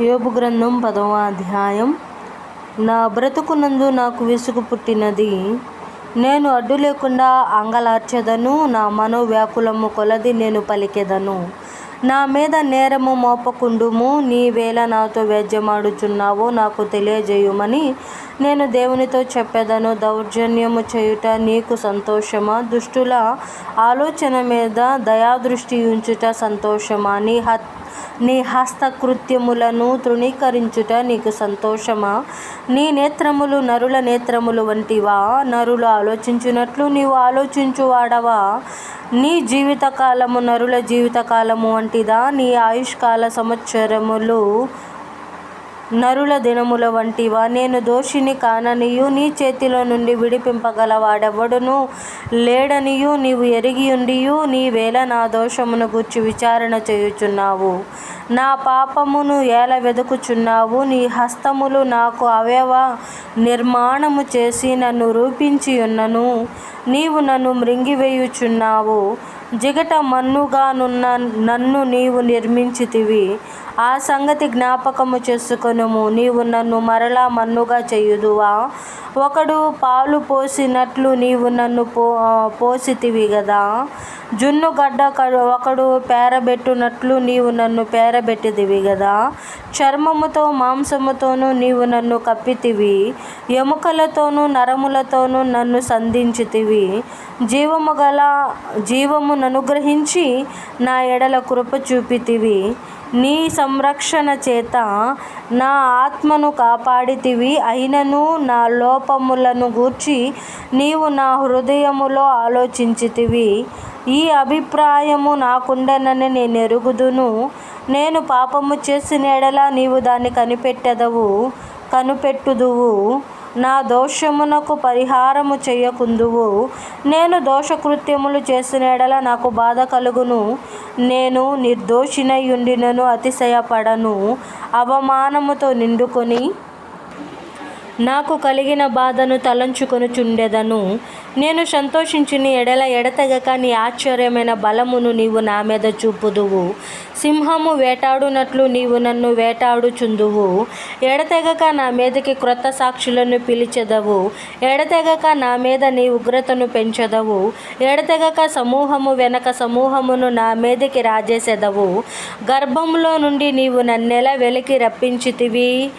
యోబు గ్రంథం పదవ అధ్యాయం. నా బ్రతుకునందు నాకు విసుగు పుట్టినది. నేను అడ్డు లేకుండా అంగలార్చెదను. నా మనోవ్యాకులము కొలది నేను పలికెదను. నా మీద నేరము మోపకుండుము. నీవేళ నాతో వ్యాజ్యమాడుచున్నావో నాకు తెలియజేయుమని నేను దేవునితో చెప్పెదను. దౌర్జన్యము చేయుట నీకు సంతోషమా? దుష్టుల ఆలోచన మీద దయాదృష్టి ఉంచుట సంతోషమా? నీ హత్ నీ హస్తకృత్యములను తృణీకరించుట నీకు సంతోషమా? నీ నేత్రములు నరుల నేత్రములు వంటివా? నరులు ఆలోచించినట్లు నీవు ఆలోచించువాడవా? నీ జీవితకాలము నరుల జీవితకాలము వంటిదా నీ ఆయుష్కాల సంవత్సరములు నరుల దినముల వంటివా? నేను దోషిని కాననియు నీ చేతిలో నుండి విడిపింపగల వాడెవడును లేడనియు నీవు ఎరిగియుండియు నీవేళ నా దోషమును గూర్చి విచారణ చేయుచున్నావు. నా పాపమును ఏల వెదుకుచున్నావు? నీ హస్తములు నాకు అవయవ నిర్మాణము చేసి నన్ను రూపించియున్నను. నీవు నన్ను మృంగివేయుచున్నావు. జిగట మన్నుగానున్న నన్ను నీవు నిర్మించితివి. ఆ సంగతి జ్ఞాపకము చేసుకొనుము. నీవు నన్ను మరలా మన్నుగా చేయుదువా? ఒకడు పాలు పోసినట్లు నీవు నన్ను పో పోసితివి కదా జున్ను గడ్డ ఒకడు పేరబెట్టునట్లు నీవు నన్ను పేరబెట్టిదివి కదా చర్మముతో మాంసముతోనూ నీవు నన్ను కప్పితివి. ఎముకలతోనూ నరములతోనూ నన్ను సంధించితివి. జీవము గల జీవమును అనుగ్రహించి నా ఎడల కృప చూపితివి. నీ సంరక్షణ చేత నా ఆత్మను కాపాడితివి. అయినను నా లోపములను గూర్చి నీవు నా హృదయములో ఆలోచించితివి. ఈ అభిప్రాయము నాకుండెనని నేను ఎరుగుదును నేను పాపము చేసిన ఎడల నీవు దాన్ని కనిపెట్టెదవు కనిపెట్టుదువు. నా దోషమునకు పరిహారము చేయకుందువు. నేను దోషకృత్యములు చేసిన ఎడల నాకు బాధ కలుగును. నేను నిర్దోషినయుండినను అతిశయపడను. అవమానముతో నిండుకొని నాకు కలిగిన బాధను తలంచుకొనుచుండెదను. నేను సంతోషించిన ఎడల ఎడతెగక నీ ఆశ్చర్యమైన బలమును నీవు నా మీద చూపుదువు. సింహము వేటాడునట్లు నీవు నన్ను వేటాడుచుందువు. ఎడతెగక నా మీదకి క్రొత్త సాక్షులను పిలిచెదవు. ఎడతెగక నా మీద నీ ఉగ్రతను పెంచెదవు. ఎడతెగక సమూహము వెనక సమూహమును నా మీదకి రాజేసెదవు. గర్భంలో నుండి నీవు నన్నెలా వెలికి రప్పించితివి.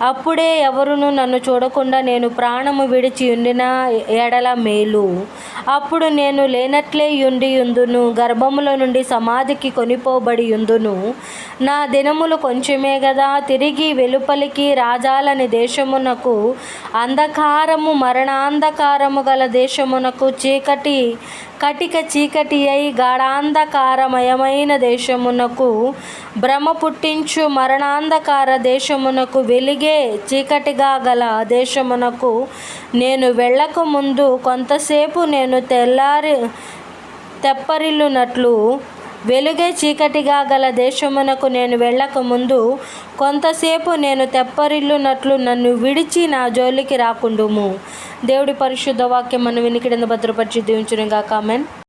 అప్పుడే ఎవరును నన్ను చూడకుండా నేను ప్రాణము విడిచి ఉండిన ఎడల మేలు. అప్పుడు నేను లేనట్లే ఉండి ఉందును గర్భముల నుండి సమాధికి కొనిపోబడి ఉందును నా దినములు కొంచెమే గదా తిరిగి వెలుపలికి రాజాలని దేశమునకు అంధకారము మరణాంధకారము గల దేశమునకు చీకటి కటిక చీకటి అయి గాఢాంధకారమయమైన దేశమునకు భ్రమ పుట్టించు మరణాంధకార దేశమునకు వెలిగే చీకటిగా గల దేశమునకు నేను వెళ్ళక ముందు కొంతసేపు నేను తెల్లారి తెప్పరిల్లునట్లు వెలుగే చీకటిగా గల దేశమునకు నేను వెళ్ళక ముందు కొంతసేపు నేను తెప్పరిల్లునట్లు నన్ను విడిచి నా జోలికి రాకుండుము. దేవుడి పరిశుద్ధ వాక్యం మనం వినికిడిన భద్రపరిచి దీవించునుగా కామెంట్